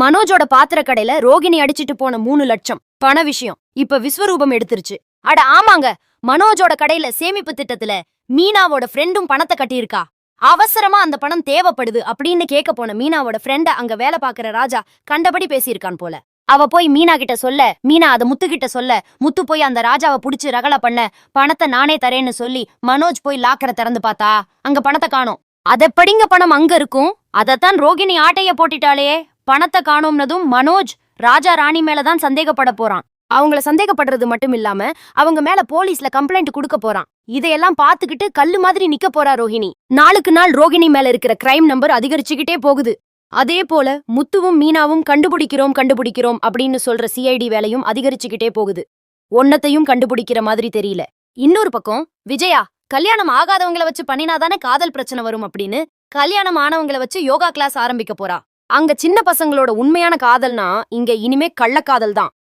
மனோஜோட பாத்திர கடையில ரோகிணி அடிச்சிட்டு போன மூணு லட்சம். பண விஷயம். இப்ப விஸ்வரூபம் எடுத்துருச்சு. அட ஆமாங்க. மனோஜோட கடையில சேமிப்பு திட்டத்துல மீனாவோட ஃப்ரெண்டும் பணத்தை கட்டியிருக்கா. அவசரமா அந்த பணம் தேவைப்படுது அப்படின்னு கேட்க போன மீனாவோட ஃப்ரெண்ட அங்க வேலை பாக்குற ராஜா கண்டபடி பேசியிருக்கான் போல. அவ போய் மீனா கிட்ட சொல்ல மீனா அத முத்து கிட்ட சொல்ல முத்து போய் அந்த ராஜாவை புடிச்சு ரகல பண்ண பணத்தை நானே தரேன்னு சொல்லி மனோஜ் போய் லாக்கரை திறந்து பார்த்தா அங்க பணத்தை காணும். அதெப்படிங்க பணம் அங்க இருக்கும். அதத்தான் ரோகிணி ஆட்டைய போட்டுட்டாளே பணத்தை காணோம்னதும் மனோஜ் ராஜா ராணி மேலதான் சந்தேகப்பட போறான். அவங்கள சந்தேகப்படுறது மட்டும் இல்லாம அவங்க மேல போலீஸ்ல கம்ப்ளைண்ட் கொடுக்க போறான். இதையெல்லாம் பாத்துக்கிட்டு கல்லு மாதிரி நிக்க போறா ரோஹிணி. நாளுக்கு நாள் ரோகிணி மேல இருக்கிற கிரைம் நம்பர் அதிகரிச்சுக்கிட்டே போகுது. அதே போல முத்துவும் மீனாவும் கண்டுபிடிக்கிறோம் கண்டுபிடிக்கிறோம் அப்படின்னு சொல்ற சிஐடி வேலையும் அதிகரிச்சுக்கிட்டே போகுது. ஒன்னத்தையும் கண்டுபிடிக்கிற மாதிரி தெரியல. இன்னொரு பக்கம் விஜயா கல்யாணம் ஆகாதவங்கள வச்சு பண்ணினாதானே காதல் பிரச்சனை வரும் அப்படின்னு கல்யாணம் ஆனவங்கள வச்சு யோகா கிளாஸ் ஆரம்பிக்க போறா. அங்க சின்ன பசங்களோட உண்மையான காதல்னா இங்க இனிமே கள்ளக்காதல் தான்